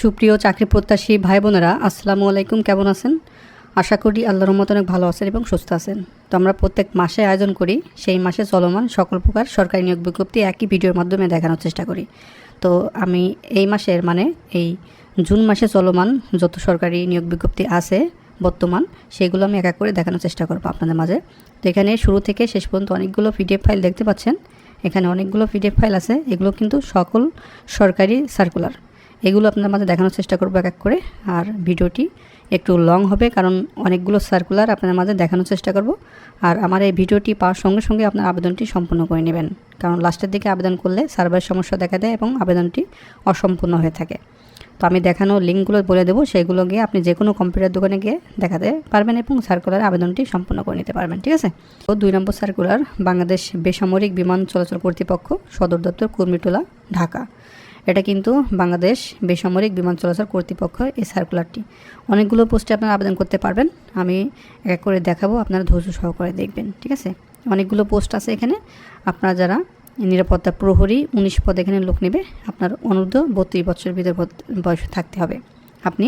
সুপ্রিয় চাকরি প্রত্যাশী ভাই বোনেরা আসসালামু আলাইকুম, কেমন আছেন? আশা করি আল্লাহর রহমত অনেক ভালো আছেন এবং সুস্থ আছেন। তো আমরা প্রত্যেক মাসে আয়োজন করি, সেই মাসে চলমান সকল প্রকার সরকারি নিয়োগ বিজ্ঞপ্তি একই ভিডিওর মাধ্যমে দেখানোর চেষ্টা করি। তো আমি এই মাসের মানে এই জুন মাসে চলমান যত সরকারি নিয়োগ বিজ্ঞপ্তি আছে বর্তমান, সেগুলো আমি এক এক করে দেখানোর চেষ্টা করব আপনাদের মাঝে। তো এখানে শুরু থেকে শেষ পর্যন্ত অনেকগুলো পিডিএফ ফাইল দেখতে পাচ্ছেন। এখানে অনেকগুলো পিডিএফ ফাইল আছে, এগুলো কিন্তু সকল সরকারি সার্কুলার। এগুলো আপনার মাঝে দেখানোর চেষ্টা করব এক এক করে, আর ভিডিওটি একটু লং হবে, কারণ অনেকগুলো সার্কুলার আপনার মাঝে দেখানোর চেষ্টা করব। আর আমার এই ভিডিওটি পাওয়ার সঙ্গে সঙ্গে আপনার আবেদনটি সম্পূর্ণ করে নেবেন, কারণ লাস্টের দিকে আবেদন করলে সার্ভারের সমস্যা দেখা দেয় এবং আবেদনটি অসম্পূর্ণ হয়ে থাকে। তো আমি দেখানো লিঙ্কগুলো বলে দেবো, সেগুলো গিয়ে আপনি যে কোনো কম্পিউটার দোকানে গিয়ে দেখাতে পারবেন এবং সার্কুলার আবেদনটি সম্পূর্ণ করে নিতে পারবেন, ঠিক আছে? তো দুই নম্বর সার্কুলার বাংলাদেশ বেসামরিক বিমান চলাচল কর্তৃপক্ষ, সদর দপ্তর কুর্মিটোলা, ঢাকা। এটা কিন্তু বাংলাদেশ বেসামরিক বিমান চলাচল কর্তৃপক্ষ এই সার্কুলারটি অনেকগুলো পোস্টে আপনারা আবেদন করতে পারবেন। আমি এক এক করে দেখাবো, আপনারা ধৈর্য সহকারে দেখবেন, ঠিক আছে? অনেকগুলো পোস্ট আছে এখানে। আপনারা যারা নিরাপত্তা প্রহরী, উনিশ পদ এখানে লোক নেবে, আপনার অনূর্ধ্ব বত্রিশ বছরের ভিতর বয়স থাকতে হবে। আপনি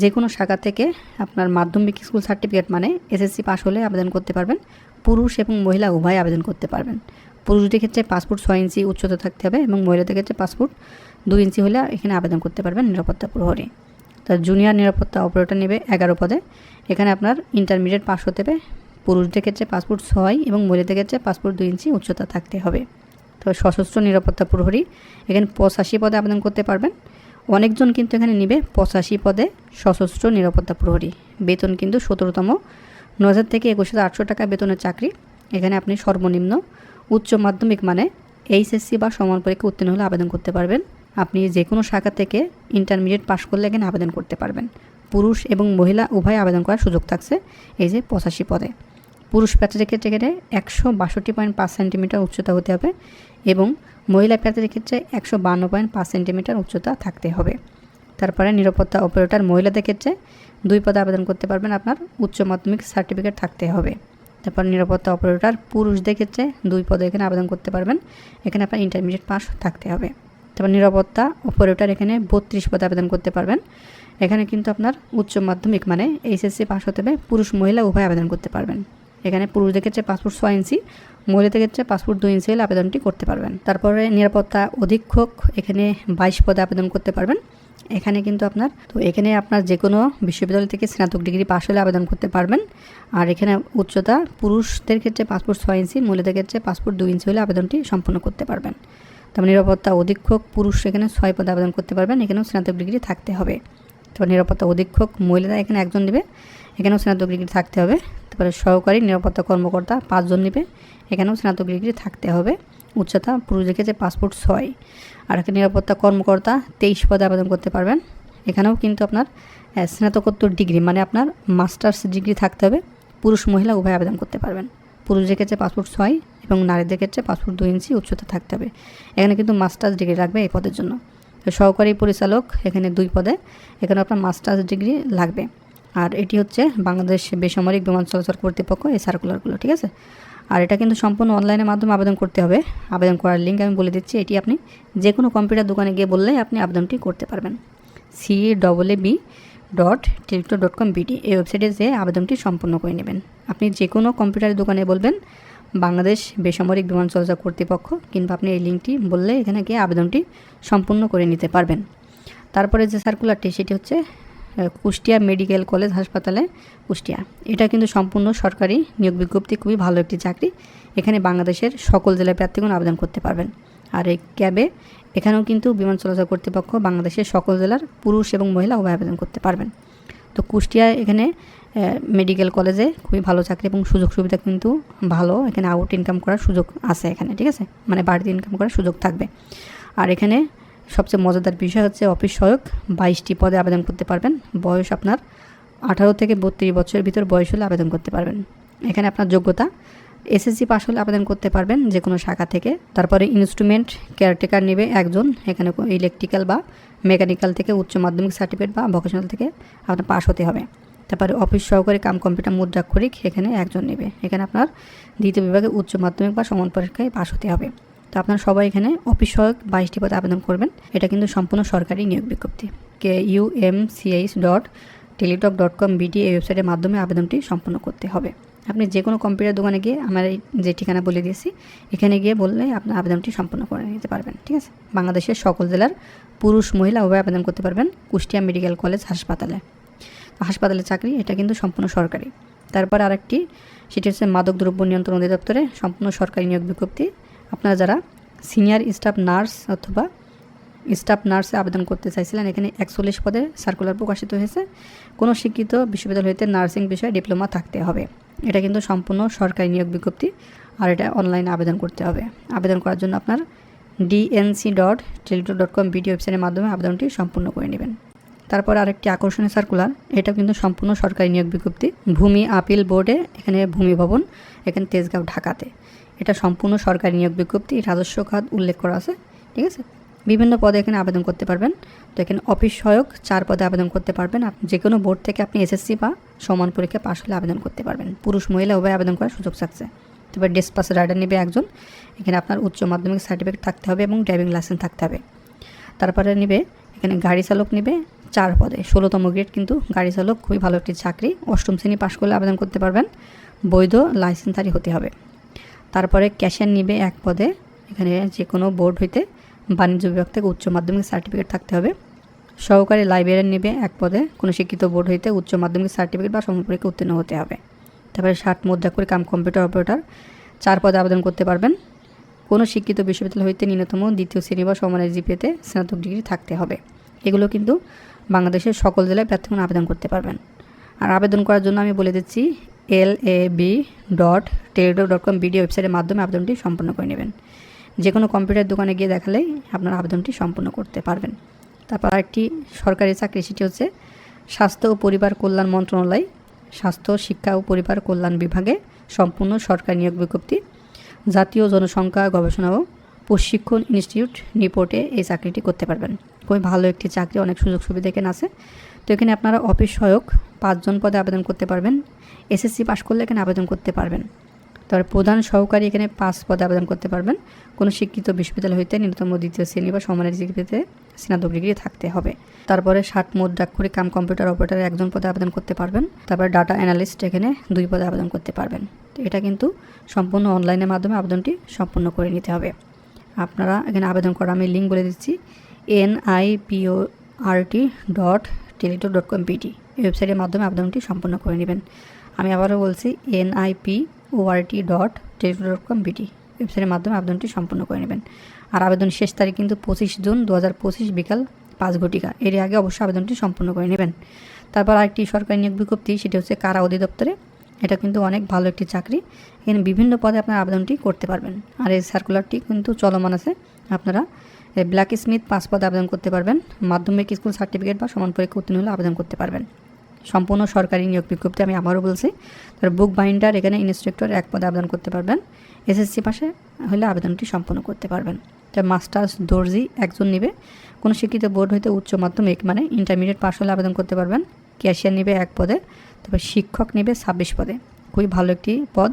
যে কোনো শাখা থেকে আপনার মাধ্যমিক স্কুল সার্টিফিকেট মানে এসএসসি পাস হলে আবেদন করতে পারবেন। পুরুষ এবং মহিলা উভয় আবেদন করতে পারবেন। পুরুষদের ক্ষেত্রে পাসপোর্ট ছয় ইঞ্চি উচ্চতা থাকতে হবে এবং মহিলাদের ক্ষেত্রে পাসপোর্ট দুই ইঞ্চি হলে এখানে আবেদন করতে পারবেন নিরাপত্তা প্রহরী। তার জুনিয়র নিরাপত্তা অপারেটর নেবে এগারো পদে। এখানে আপনার ইন্টারমিডিয়েট পাস হতে হবে। পুরুষদের ক্ষেত্রে পাসপোর্ট ছয় এবং মহিলাদের ক্ষেত্রে পাসপোর্ট দুই ইঞ্চি উচ্চতা থাকতে হবে। তো সশস্ত্র নিরাপত্তা প্রহরী এখানে পঁচাশি পদে আবেদন করতে পারবেন। অনেকজন কিন্তু এখানে নিবে পঁচাশি পদে সশস্ত্র নিরাপত্তা প্রহরী। বেতন কিন্তু সতেরোতম। ন হাজার থেকে একুশ আটশো টাকা বেতনের চাকরি। এখানে আপনি সর্বনিম্ন উচ্চ মাধ্যমিক মানে এইচএসসি বা সমান পরীক্ষা উত্তীর্ণ হলে আবেদন করতে পারবেন। আপনি যে কোনো শাখা থেকে ইন্টারমিডিয়েট পাশ করলে এখানে আবেদন করতে পারবেন। পুরুষ এবং মহিলা উভয় আবেদন করার সুযোগ থাকছে এই যে পঁচাশি পদে। পুরুষ প্যাচের ক্ষেত্রে এখানে একশো বাষট্টি পয়েন্ট পাঁচ সেন্টিমিটার উচ্চতা হতে হবে এবং মহিলা প্যাচের ক্ষেত্রে একশো বান্ন পয়েন্ট পাঁচ সেন্টিমিটার উচ্চতা থাকতে হবে। তারপরে নিরাপত্তা অপারেটর মহিলাদের ক্ষেত্রে দুই পদে আবেদন করতে পারবেন আপনার উচ্চ মাধ্যমিক সার্টিফিকেট থাকতে হবে। তারপর নিরাপত্তা অপারেটর পুরুষদের ক্ষেত্রে দুই পদে এখানে আবেদন করতে পারবেন। এখানে আপনার ইন্টারমিডিয়েট পাস থাকতে হবে। তারপর নিরাপত্তা অপারেটর এখানে বত্রিশ পদে আবেদন করতে পারবেন। এখানে কিন্তু আপনার উচ্চ মাধ্যমিক মানে এইচএসসি পাস হতে হবে, পুরুষ মহিলা উভয় আবেদন করতে পারবেন। এখানে পুরুষদের ক্ষেত্রে পাসপোর্ট ছয় ইঞ্চি, মহিলাদের ক্ষেত্রে পাসপোর্ট দুই ইঞ্চি হলে আবেদনটি করতে পারবেন। তারপরে নিরাপত্তা অধীক্ষক এখানে বাইশ পদে আবেদন করতে পারবেন। এখানে কিন্তু আপনার, তো এখানে আপনার যে কোনো বিশ্ববিদ্যালয় থেকে স্নাতক ডিগ্রি পাশ হলে আবেদন করতে পারবেন। আর এখানে উচ্চতা, পুরুষদের ক্ষেত্রে পাসপোর্ট ছয় ইঞ্চি, মহিলাদের ক্ষেত্রে পাসপোর্ট দুই ইঞ্চি হলে আবেদনটি সম্পন্ন করতে পারবেন। তারপর নিরাপত্তা অধীক্ষক, পুরুষ এখানে ছয় পদে আবেদন করতে পারবেন, এখানেও স্নাতক ডিগ্রি থাকতে হবে। তারপর নিরাপত্তা অধীক্ষক, মহিলারা এখানে একজন নেবে, এখানেও স্নাতক ডিগ্রি থাকতে হবে। তারপরে সহকারী নিরাপত্তা কর্মকর্তা পাঁচজন নেবে, এখানেও স্নাতক ডিগ্রি থাকতে হবে। উচ্চতা পুরুষদের ক্ষেত্রে পাসপোর্ট ছয়। আর একটা নিরাপত্তা কর্মকর্তা তেইশ পদে আবেদন করতে পারবেন। এখানেও কিন্তু আপনার স্নাতকোত্তর ডিগ্রি মানে আপনার মাস্টার্স ডিগ্রি থাকতে হবে। পুরুষ মহিলা উভয় আবেদন করতে পারবেন। পুরুষদের ক্ষেত্রে পাসপোর্ট ছয় এবং নারীদের ক্ষেত্রে পাসপোর্ট দুই ইঞ্চি উচ্চতা থাকতে হবে। এখানে কিন্তু মাস্টার্স ডিগ্রি লাগবে এই পদের জন্য। সহকারী পরিচালক এখানে দুই পদে এখানে আপনার মাস্টার্স ডিগ্রি লাগবে। আর এটি হচ্ছে বাংলাদেশ বেসামরিক বিমান চলাচল কর্তৃপক্ষ এই সার্কুলারগুলো ঠিক আছে? আর এটা কিন্তু সম্পূর্ণ অনলাইনের মাধ্যমে আবেদন করতে হবে। আবেদন করার লিঙ্ক আমি বলে দিচ্ছি, এটি আপনি যে কোনো কম্পিউটার দোকানে গিয়ে বললে আপনি আবেদনটি করতে পারবেন। C double A B dot Teletalk dot com BD এই ওয়েবসাইটে যেয়ে আবেদনটি সম্পূর্ণ করে নেবেন। আপনি যে কোনো কম্পিউটারের দোকানে বলবেন, বাংলাদেশ বেসামরিক বিমান চলাচল কর্তৃপক্ষ, কিংবা আপনি এই লিঙ্কটি বললে এখানে গিয়ে আবেদনটি সম্পূর্ণ করে নিতে পারবেন। তারপরে যে সার্কুলারটি সেটি হচ্ছে কুষ্টিয়া মেডিকেল কলেজ হাসপাতালে কুষ্টিয়া। এটা কিন্তু সম্পূর্ণ সরকারি নিয়োগ বিজ্ঞপ্তি, খুবই ভালো একটি চাকরি। এখানে বাংলাদেশের সকল জেলার প্রার্থীগণ আবেদন করতে পারবেন। আর এই ক্যাবে এখানেও কিন্তু বিমান চলাচল কর্তৃপক্ষ বাংলাদেশের সকল জেলার পুরুষ এবং মহিলা উভয় আবেদন করতে পারবেন। তো কুষ্টিয়া এখানে মেডিকেল কলেজে খুবই ভালো চাকরি এবং সুযোগ সুবিধা কিন্তু ভালো। এখানে আউট ইনকাম করার সুযোগ আছে এখানে, ঠিক আছে? মানে বাড়িতে ইনকাম করার সুযোগ থাকবে। আর এখানে সবচেয়ে মজাদার বিষয় হচ্ছে অফিস সহায়ক বাইশটি পদে আবেদন করতে পারবেন। বয়স আপনার আঠারো থেকে বত্রিশ বছরের ভিতর বয়স হলে আবেদন করতে পারবেন। এখানে আপনার যোগ্যতা, এসএসসি পাস হলে আবেদন করতে পারবেন যে কোনো শাখা থেকে। তারপরে ইনস্ট্রুমেন্ট কেয়ারটেকার নেবে একজন, এখানে ইলেকট্রিক্যাল বা মেকানিক্যাল থেকে উচ্চ মাধ্যমিক সার্টিফিকেট বা ভোকেশনাল থেকে আপনার পাস হতে হবে। তারপরে অফিস সহকারী কাম কম্পিউটার মুদ্রাক্ষরিক এখানে একজন নেবে। এখানে আপনার দ্বিতীয় বিভাগে উচ্চ মাধ্যমিক বা সমান পরীক্ষায় পাস হতে হবে। তো আপনারা সবাই এখানে অফিস সহায়ক বাইশটি পদে আবেদন করবেন। এটা কিন্তু সম্পূর্ণ সরকারি নিয়োগ বিজ্ঞপ্তি। K U M C H dot Teletalk dot com BD এই ওয়েবসাইটের মাধ্যমে আবেদনটি সম্পন্ন করতে হবে। আপনি যে কোনো কম্পিউটার দোকানে গিয়ে আমার এই যে ঠিকানা বলে দিয়েছি, এখানে গিয়ে বললে আপনার আবেদনটি সম্পন্ন করে নিতে পারবেন, ঠিক আছে? বাংলাদেশের সকল জেলার পুরুষ মহিলা উভয় আবেদন করতে পারবেন কুষ্টিয়া মেডিকেল কলেজ হাসপাতালে। হাসপাতালে চাকরি, এটা কিন্তু সম্পূর্ণ সরকারি। তারপর আরেকটি, সেটি হচ্ছে মাদক দ্রব্য নিয়ন্ত্রণ অধিদপ্তরে সম্পূর্ণ সরকারি নিয়োগ বিজ্ঞপ্তি। আপনারা যারা সিনিয়র স্টাফ নার্স অথবা স্টাফ নার্সে আবেদন করতে চাইছিলেন, এখানে একচল্লিশ পদে সার্কুলার প্রকাশিত হয়েছে। কোনো শিক্ষিত বিশ্ববিদ্যালয় হইতে নার্সিং বিষয়ে ডিপ্লোমা থাকতে হবে। এটা কিন্তু সম্পূর্ণ সরকারি নিয়োগ বিজ্ঞপ্তি, আর এটা অনলাইনে আবেদন করতে হবে। আবেদন করার জন্য আপনার DNC dot Teletalk dot com BD ওয়েবসাইটের মাধ্যমে আবেদনটি সম্পূর্ণ করে নেবেন। তারপর আরেকটি আকর্ষণীয় সার্কুলার এটা কিন্তু সম্পূর্ণ সরকারি নিয়োগ বিজ্ঞপ্তি। ভূমি আপিল বোর্ডে এখানে ভূমি ভবন, এখানে তেজগাঁও, ঢাকাতে। এটা সম্পূর্ণ সরকারি নিয়োগ বিজ্ঞপ্তি, রাজস্ব খাত উল্লেখ করা আছে, ঠিক আছে? বিভিন্ন পদে এখানে আবেদন করতে পারবেন। তো এখানে অফিস সহায়ক চার পদে আবেদন করতে পারবেন। আপনি যে কোনো বোর্ড থেকে আপনি এসএসসি বা সমান পরীক্ষা পাশ হলে আবেদন করতে পারবেন। পুরুষ, মহিলা উভয় আবেদন করার সুযোগ থাকছে। তারপর ডেসপাস রাইডার নেবে একজন। এখানে আপনার উচ্চ মাধ্যমিক সার্টিফিকেট থাকতে হবে এবং ড্রাইভিং লাইসেন্স থাকতে হবে। তারপরে নেবে, এখানে গাড়ি চালক নেবে চার পদে। ষোলোতম গ্রেড কিন্তু গাড়ি চালক, খুবই ভালো একটি চাকরি। অষ্টম শ্রেণি পাশ করলে আবেদন করতে পারবেন। বৈধ লাইসেন্সধারী হতে হবে। তারপরে ক্যাশিয়ার নিবে এক পদে। এখানে যে কোনো বোর্ড হইতে বাণিজ্য বিভাগ থেকে উচ্চ মাধ্যমিক সার্টিফিকেট থাকতে হবে। সহকারী লাইব্রেরিয়ান নেবে এক পদে। কোনো শিক্ষিত বোর্ড হইতে উচ্চ মাধ্যমিক সার্টিফিকেট বা সমপরীক্ষা উত্তীর্ণ হতে হবে। তারপরে ষাট মুদ্রা করে কাম কম্পিউটার অপারেটর চার পদে আবেদন করতে পারবেন। কোনো শিক্ষিত বিশ্ববিদ্যালয় হইতে ন্যূনতম দ্বিতীয় শ্রেণি বা সমানের জিপিএতে স্নাতক ডিগ্রি থাকতে হবে। এগুলো কিন্তু বাংলাদেশের সকল জেলায় প্রার্থীগণ আবেদন করতে পারবেন। আর আবেদন করার জন্য আমি বলে দিচ্ছি L A B dot Teletalk dot com BD ওয়েবসাইটের মাধ্যমে আবেদনটি সম্পন্ন করে নেবেন। যে কোনো কম্পিউটার দোকানে গিয়ে দেখালেই আপনার আবেদনটি সম্পন্ন করতে পারবেন। তারপর আরেকটি সরকারি চাকরি সেটি হচ্ছে স্বাস্থ্য ও পরিবার কল্যাণ মন্ত্রণালয়, স্বাস্থ্য, শিক্ষা ও পরিবার কল্যাণ বিভাগে সম্পূর্ণ সরকারি নিয়োগ বিজ্ঞপ্তি, জাতীয় জনসংখ্যা গবেষণা ও প্রশিক্ষণ ইনস্টিটিউট নিপোর্টে এই চাকরিটি করতে পারবেন। খুবই ভালো একটি চাকরি, অনেক সুযোগ সুবিধা এখানে আছে। তো এখানে আপনারা অফিস সহায়ক পাঁচজন পদে আবেদন করতে পারবেন। এসএসসি পাশ করলে এখানে আবেদন করতে পারবেন। তারপর প্রধান সহকারী এখানে পাঁচ পদে আবেদন করতে পারবেন। কোনো শিক্ষিত বিশ্ববিদ্যালয় হইতে ন্যূনতম দ্বিতীয় শ্রেণি বা সমানের ডিগ্রিতে স্নাতক ডিগ্রি থাকতে হবে। তারপরে ষাট মুদ্রাক্ষরিক কাম কম্পিউটার অপারেটারে একজন পদে আবেদন করতে পারবেন। তারপরে ডাটা অ্যানালিস্ট এখানে দুই পদে আবেদন করতে পারবেন। এটা কিন্তু সম্পূর্ণ অনলাইনের মাধ্যমে আবেদনটি সম্পূর্ণ করে নিতে হবে। আপনারা এখানে আবেদন করা আমি লিঙ্ক বলে দিচ্ছি। N I P O R T dot Teletalk dot com P T এই ওয়েবসাইটের মাধ্যমে আবেদনটি সম্পন্ন করে নেবেন। আমি আবারও বলছি NIP ORT dot teletalk dot com BT ওয়েবসাইটের মাধ্যমে আবেদনটি সম্পন্ন করে নেবেন। আর আবেদন শেষ তারিখ কিন্তু পঁচিশ জুন দু হাজার পঁচিশ বিকাল পাঁচ ঘটিকা। এর আগে অবশ্যই আবেদনটি সম্পন্ন করে নেবেন। তারপর আরেকটি সরকারি নিয়োগ বিজ্ঞপ্তি, সেটি হচ্ছে কারা অধিদপ্তরে। এটা কিন্তু অনেক ভালো একটি চাকরি। এখানে বিভিন্ন পদে আপনার আবেদনটি করতে পারবেন। আর এই সার্কুলারটি কিন্তু চলমান আছে। আপনারা ব্ল্যাক স্মিথ পাঁচ পদে আবেদন করতে পারবেন। মাধ্যমিক স্কুল সার্টিফিকেট বা সমান পরীক্ষা উত্তীর্ণ হলে আবেদন করতে পারবেন। সম্পূর্ণ সরকারি নিয়োগ বিজ্ঞপ্তি আমি আবারও বলছি। তার বুক বাইন্ডার এখানে ইন্সট্রাক্টর এক পদে আবেদন করতে পারবেন। এসএসসি পাশে হলে আবেদনটি সম্পন্ন করতে পারবেন। তো মাস্টার্স দর্জি একজন নেবে। কোনো শিক্ষিত বোর্ড হইতে উচ্চ মাধ্যমিক মানে ইন্টারমিডিয়েট পাশ হলে আবেদন করতে পারবেন। ক্যাশিয়ার নেবে এক পদে তারপর শিক্ষক নেবে ছাব্বিশ পদে। খুবই ভালো একটি পদ,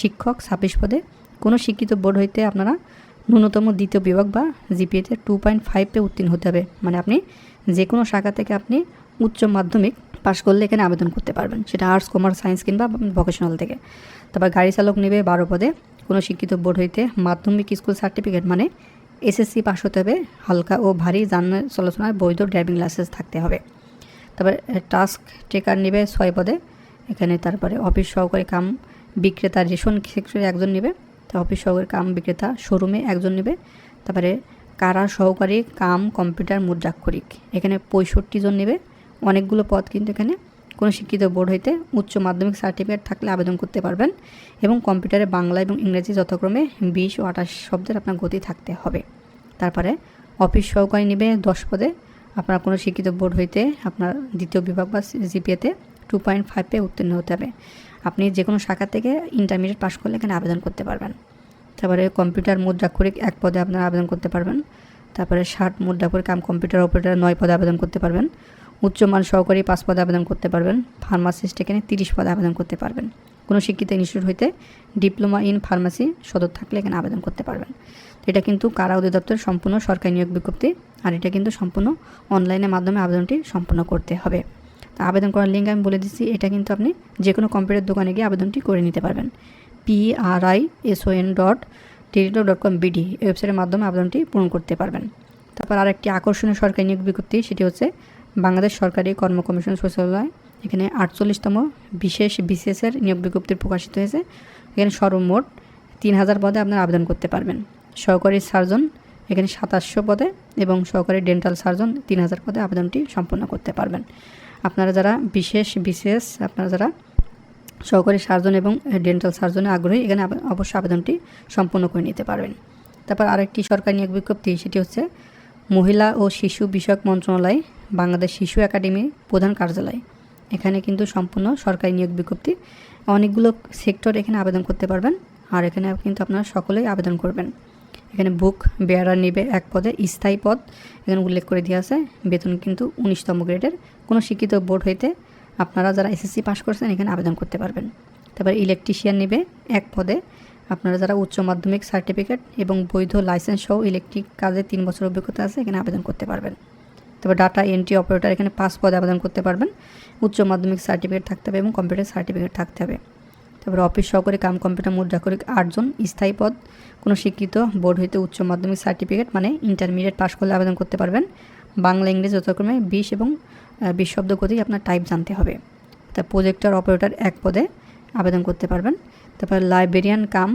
শিক্ষক ছাব্বিশ পদে। কোনো শিক্ষিত বোর্ড হইতে আপনারা ন্যূনতম দ্বিতীয় বিভাগ বা জিপিএতে টু পয়েন্ট ফাইভে উত্তীর্ণ হতে হবে। মানে আপনি যে কোনো শাখা থেকে আপনি উচ্চ মাধ্যমিক পাশ করলে এখানে আবেদন করতে পারবেন। সেটা আর্টস কমার্স সায়েন্স কিংবা ভোকেশনাল থেকে। তারপর গাড়ি চালক নেবে বারো পদে। কোনো শিক্ষিত বোর্ড হইতে মাধ্যমিক স্কুল সার্টিফিকেট মানে এসএসসি পাশ হতে হবে। হালকা ও ভারী যান চলাচলার বৈধ ড্রাইভিং লাইসেন্স থাকতে হবে। তারপর টাস্ক টেকার নেবে ছয় পদে। এখানে তারপরে অফিস সহকারী কাম বিক্রেতা রেশন সেক্টরে একজন নেবে। তা অফিস সহকারী কাম বিক্রেতা শোরুমে একজন নেবে। তারপরে কারা সহকারী কাম, কম্পিউটার, মুদ্রাক্ষরিক। এখানে পঁয়ষট্টি জন নেবে। অনেকগুলো পদ কিন্তু এখানে কোনো শিক্ষিত বোর্ড হইতে উচ্চ মাধ্যমিক সার্টিফিকেট থাকলে আবেদন করতে পারবেন এবং কম্পিউটারে বাংলা এবং ইংরেজি যথাক্রমে বিশ ও আঠাশ শব্দের আপনার গতি থাকতে হবে। তারপরে অফিস সহকারী নেবে দশ পদে। আপনার কোনো শিক্ষিত বোর্ড হইতে আপনার দ্বিতীয় বিভাগ বা জিপিএতে টু পয়েন্ট ফাইভ ফাইভে উত্তীর্ণ হতে হবে। আপনি যে কোনো শাখা থেকে ইন্টারমিডিয়েট পাশ করলে এখানে আবেদন করতে পারবেন। তারপরে কম্পিউটার মুদ্রাক্ষরিক এক পদে আপনারা আবেদন করতে পারবেন। তারপরে ষাট মুদ্রাক্ষরিক কাম কম্পিউটার অপারেটর নয় পদে আবেদন করতে পারবেন। উচ্চমান সহকারী পাঁচ পদে আবেদন করতে পারবেন। ফার্মাসিস্ট এখানে তিরিশ পদে আবেদন করতে পারবেন। কোনো শিক্ষিত ইনস্টিটিউট হইতে ডিপ্লোমা ইন ফার্মাসি সদর থাকলে এখানে আবেদন করতে পারবেন। তো এটা কিন্তু কারা অধিদপ্তর সম্পূর্ণ সরকারি নিয়োগ বিজ্ঞপ্তি, আর এটা কিন্তু সম্পূর্ণ অনলাইনের মাধ্যমে আবেদনটি সম্পূর্ণ করতে হবে। তো আবেদন করার লিঙ্ক আমি বলে দিচ্ছি, এটা কিন্তু আপনি যে কোনো কম্পিউটার দোকানে গিয়ে আবেদনটি করে নিতে পারবেন। P R I SON dot Teletalk dot com BD ওয়েবসাইটের মাধ্যমে আবেদনটি পূরণ করতে পারবেন। তারপর আরেকটি আকর্ষণীয় সরকারি নিয়োগ বিজ্ঞপ্তি, সেটি হচ্ছে বাংলাদেশ সরকারি কর্ম কমিশন সচিবালয়, এখানে আটচল্লিশতম বিশেষ বিসিএসের নিয়োগ বিজ্ঞপ্তি প্রকাশিত হয়েছে। এখানে সর্বমোট তিন হাজার পদে আপনারা আবেদন করতে পারবেন। সহকারী সার্জন এখানে সাতাশশো পদে এবং সহকারী ডেন্টাল সার্জন তিন হাজার পদে আবেদনটি সম্পন্ন করতে পারবেন। আপনারা যারা বিশেষ বিশেষ আপনারা যারা সহকারী সার্জন এবং ডেন্টাল সার্জনে আগ্রহী, এখানে অবশ্যই আবেদনটি সম্পন্ন করে নিতে পারবেন। তারপর আরেকটি সরকারি নিয়োগ বিজ্ঞপ্তি, সেটি হচ্ছে মহিলা ও শিশু বিষয়ক মন্ত্রণালয় বাংলাদেশ শিশু একাডেমি প্রধান কার্যালয়। এখানে কিন্তু সম্পূর্ণ সরকারি নিয়োগ বিজ্ঞপ্তি। অনেকগুলো সেক্টর এখানে আবেদন করতে পারবেন। আর এখানে কিন্তু আপনারা সকলেই আবেদন করবেন। এখানে বুক বেয়ারার নিবে এক পদে, স্থায়ী পদ, এখানে উল্লেখ করে দেওয়া আছে। বেতন কিন্তু উনিশতম গ্রেডের। কোনো শিক্ষিত বোর্ড হইতে আপনারা যারা এসএসসি পাস করছেন এখানে আবেদন করতে পারবেন। তারপর ইলেকট্রিশিয়ান নেবে এক পদে। আপনারা যারা উচ্চ মাধ্যমিক সার্টিফিকেট এবং বৈধ লাইসেন্স সহ ইলেকট্রিক কাজে তিন বছর অভিজ্ঞতা আছে, এখানে আবেদন করতে পারবেন। তারপর ডাটা এন্ট্রি অপারেটর এখানে পাঁচ পদে আবেদন করতে পারবেন। উচ্চ মাধ্যমিক সার্টিফিকেট থাকতে হবে এবং কম্পিউটার সার্টিফিকেট থাকতে হবে। তারপরে অফিস সহকারী কাম কম্পিউটার মুদ্রাকরিক আটজন স্থায়ী পদ। কোনো শিক্ষিত বোর্ড হইতে উচ্চ মাধ্যমিক সার্টিফিকেট মানে ইন্টারমিডিয়েট পাস করলে আবেদন করতে পারবেন। বাংলা, ইংরেজি যথাক্রমে বিশ এবং বিশ শব্দ গতি আপনার টাইপ জানতে হবে। তা প্রজেক্টর অপারেটর এক পদে আবেদন করতে পারবেন। তারপর লাইব্রেরিয়ান কাম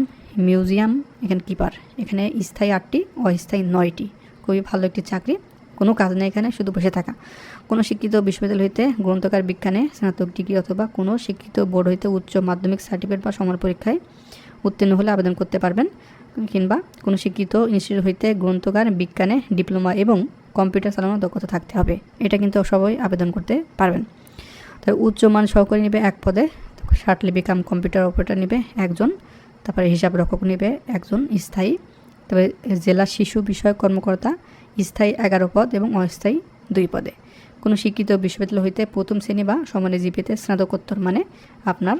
মিউজিয়াম এখানে কিপার এখানে স্থায়ী আটটি, অস্থায়ী নয়টি। খুবই ভালো একটি চাকরি। কোনো কাজ নেই এখানে, শুধু বসে থাকা। কোনো শিক্ষিত বিশ্ববিদ্যালয় হইতে গ্রন্থকার বিজ্ঞানে, স্নাতক ডিগ্রি অথবা কোনো শিক্ষিত বোর্ড হইতে উচ্চ মাধ্যমিক সার্টিফিকেট বা সমর পরীক্ষায় উত্তীর্ণ হলে আবেদন করতে পারবেন, কিংবা কোনো শিক্ষিত ইনস্টিটিউট হইতে গ্রন্থকার বিজ্ঞানে ডিপ্লোমা এবং কম্পিউটার চালানোর দক্ষতা থাকতে হবে। এটা কিন্তু সবাই আবেদন করতে পারবেন। তার উচ্চমান সহকারী নেবে এক পদে লিপি কাম কম্পিউটার অপারেটর নেবে একজন, তারপরে হিসাব রক্ষক নেবে একজন স্থায়ী তবে জেলা শিশু বিষয়ক কর্মকর্তা স্থায়ী এগারো পদ এবং অস্থায়ী দুই পদে। কোনো শিক্ষিত বিশ্ববিদ্যালয় হইতে প্রথম শ্রেণি বা সমানে জিপিতে স্নাতকোত্তর মানে আপনার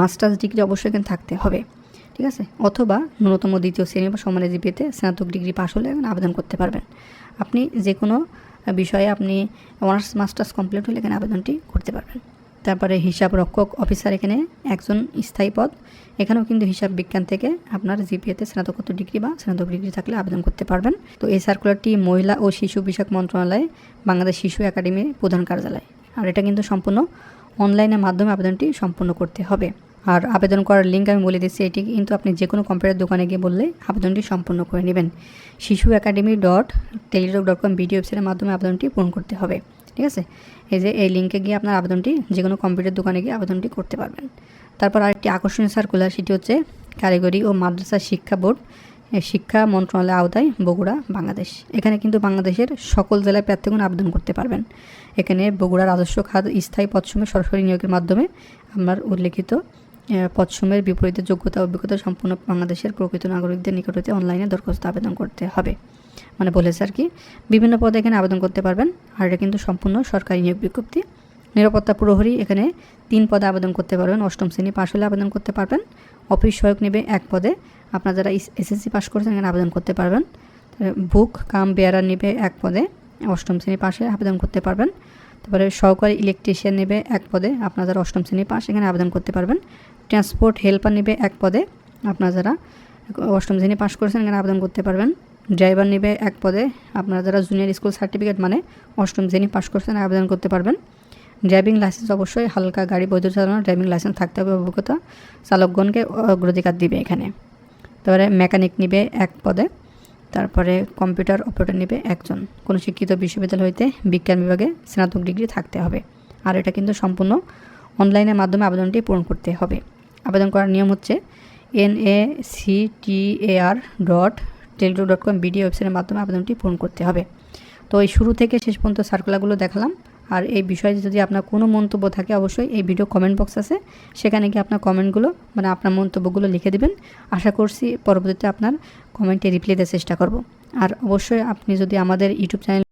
মাস্টার্স ডিগ্রি অবশ্যই এখানে থাকতে হবে, ঠিক আছে? অথবা ন্যূনতম দ্বিতীয় শ্রেণি বা সমানে জিপিতে স্নাতক ডিগ্রি পাশ হলে এখানে আবেদন করতে পারবেন। আপনি যে কোনো বিষয়ে আপনি অনার্স, মাস্টার্স কমপ্লিট হলে এখানে আবেদনটি করতে পারবেন। তারপরে হিসাব রক্ষক অফিসার এখানে একজন স্থায়ী পদ এখানেও কিন্তু হিসাব বিজ্ঞান থেকে আপনার জিপিএতে স্নাতকোত্তর ডিগ্রি বা স্নাতক ডিগ্রি থাকলে আবেদন করতে পারবেন। তো এই সার্কুলারটি মহিলা ও শিশু বিষয়ক মন্ত্রণালয়, বাংলাদেশ শিশু একাডেমির প্রধান কার্যালয়। আর এটা কিন্তু সম্পূর্ণ অনলাইনের মাধ্যমে আবেদনটি সম্পূর্ণ করতে হবে। আর আবেদন করার লিঙ্ক আমি বলে দিচ্ছি, এটি কিন্তু আপনি যে কোনো কম্পিউটার দোকানে গিয়ে বললে আবেদনটি সম্পূর্ণ করে নেবেন। Shishu academy dot Teletalk dot com BD ওয়েবসাইটের মাধ্যমে আবেদনটি পূরণ করতে হবে। ঠিক আছে? এই যে এই লিঙ্কে গিয়ে আপনার আবেদনটি যে কোনো কম্পিউটার দোকানে গিয়ে আবেদনটি করতে পারবেন। তারপর আরেকটি আকর্ষণীয় সার্কুলার সেটি হচ্ছে কারিগরি ও মাদ্রাসা শিক্ষা বোর্ড শিক্ষা মন্ত্রণালয়ের আওতায় বগুড়া বাংলাদেশ। এখানে কিন্তু বাংলাদেশের সকল জেলায় প্রার্থীগণ আবেদন করতে পারবেন। এখানে বগুড়া রাজস্ব খাত স্থায়ী পদসমূহে সরাসরি নিয়োগের মাধ্যমে আপনার উল্লেখিত আহ, পদসমূহের বিপরীতে যোগ্যতা অভিজ্ঞতা সম্পূর্ণ বাংলাদেশের প্রকৃত নাগরিকদের নিকট হতে অনলাইনে দরখাস্ত আবেদন করতে হবে। মানে বলেছে আর কি, বিভিন্ন পদে এখানে আবেদন করতে পারবেন। আর এটা কিন্তু সম্পূর্ণ সরকারি নিয়োগ বিজ্ঞপ্তি। নিরাপত্তা প্রহরী এখানে তিন পদে আবেদন করতে পারবেন। অষ্টম শ্রেণি পাশ হলে আবেদন করতে পারবেন। অফিস সহায়ক নেবে এক পদে। আপনার যারা এসএসসি পাশ করেছেন এখানে আবেদন করতে পারবেন। বুক, কাম, বেয়ারার নেবে এক পদে। অষ্টম শ্রেণি পাশে আবেদন করতে পারবেন। তারপরে সহকারী ইলেকট্রিশিয়ান নেবে এক পদে। আপনার যারা অষ্টম শ্রেণি পাশ এখানে আবেদন করতে পারবেন। ট্রান্সপোর্ট হেল্পার নেবে এক পদে। আপনার যারা অষ্টম শ্রেণি পাশ করেছেন এখানে আবেদন করতে পারবেন। ড্রাইভার নেবে এক পদে। আপনারা যারা জুনিয়র স্কুল সার্টিফিকেট মানে অষ্টম শ্রেণি পাশ করছেন, আবেদন করতে পারবেন। ড্রাইভিং লাইসেন্স অবশ্যই হালকা গাড়ি বৈধ চালানোর ড্রাইভিং লাইসেন্স থাকতে হবে অভিজ্ঞতা। চালকগণকে অগ্রাধিকার দিবে এখানে। তারপরে মেকানিক নিবে এক পদে। তারপরে কম্পিউটার অপারেটর নেবে একজন। কোনো শিক্ষিত বিশ্ববিদ্যালয় হইতে বিজ্ঞান বিভাগে স্নাতক ডিগ্রি থাকতে হবে। আর এটা কিন্তু সম্পূর্ণ অনলাইনের মাধ্যমে আবেদনটি পূরণ করতে হবে। আবেদন করার নিয়ম হচ্ছে N A C T A R dot Teletalk dot com BD ওয়েবসাইটের মাধ্যমে আবেদনটি পূরণ করতে হবে। তো এই শুরু থেকে শেষ পর্যন্ত সার্কুলারগুলো দেখালাম। আর এই বিষয়ে যদি আপনার কোনো মন্তব্য থাকে, অবশ্যই এই ভিডিও কমেন্ট বক্স আছে। সেখানে গিয়ে আপনার কমেন্টগুলো মানে আপনার মন্তব্যগুলো লিখে দেবেন। আশা করছি পরবর্তীতে আপনার কমেন্টে রিপ্লাই দেওয়ার চেষ্টা করব। আর অবশ্যই আপনি যদি আমাদের ইউটিউব চ্যানেল